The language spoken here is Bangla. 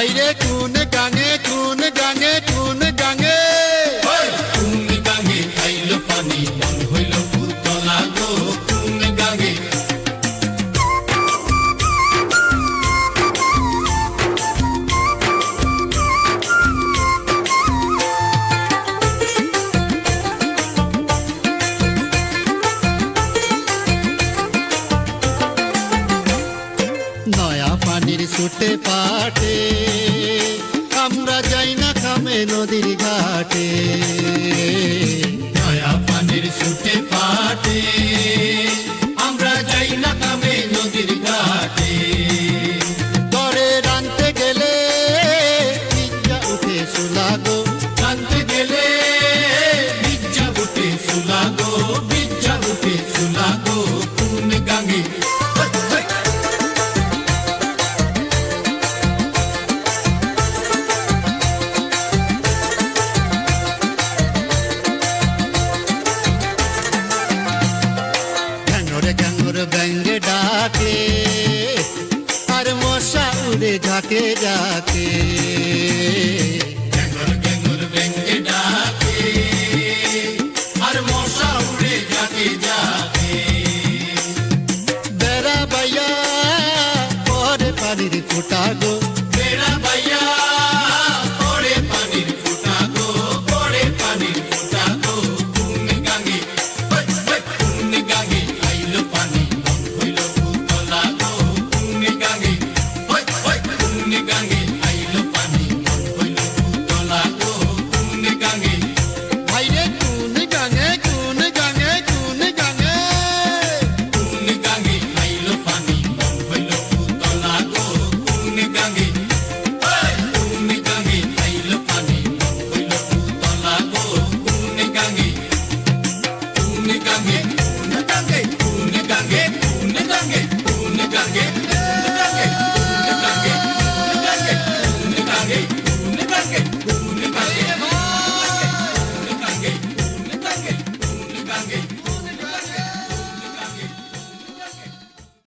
ভাইরে কোন গাঙে কোন গাঙে কোন গাঙে ছুটে পাঠে আমরা যাই না কামে নদীর ঘাটে। নয়া পানির ছুটে পাঠে আমরা যাই না কামে নদীর ঘাটে। ধরে রাঁধতে গেলে বিজ্ঞা উঠে সুলাগো রাঁধতে গেলে বিজ্ঞা উঠে সুলাগো বিজ্ঞা উঠে সুলাগো কোন গাঙ্গে ঝাঁকে ডাকে। আর মশা উড়ে ঝাঁকে ডাকে বেড়া বাইয়া পরে পানির ফুটা গো।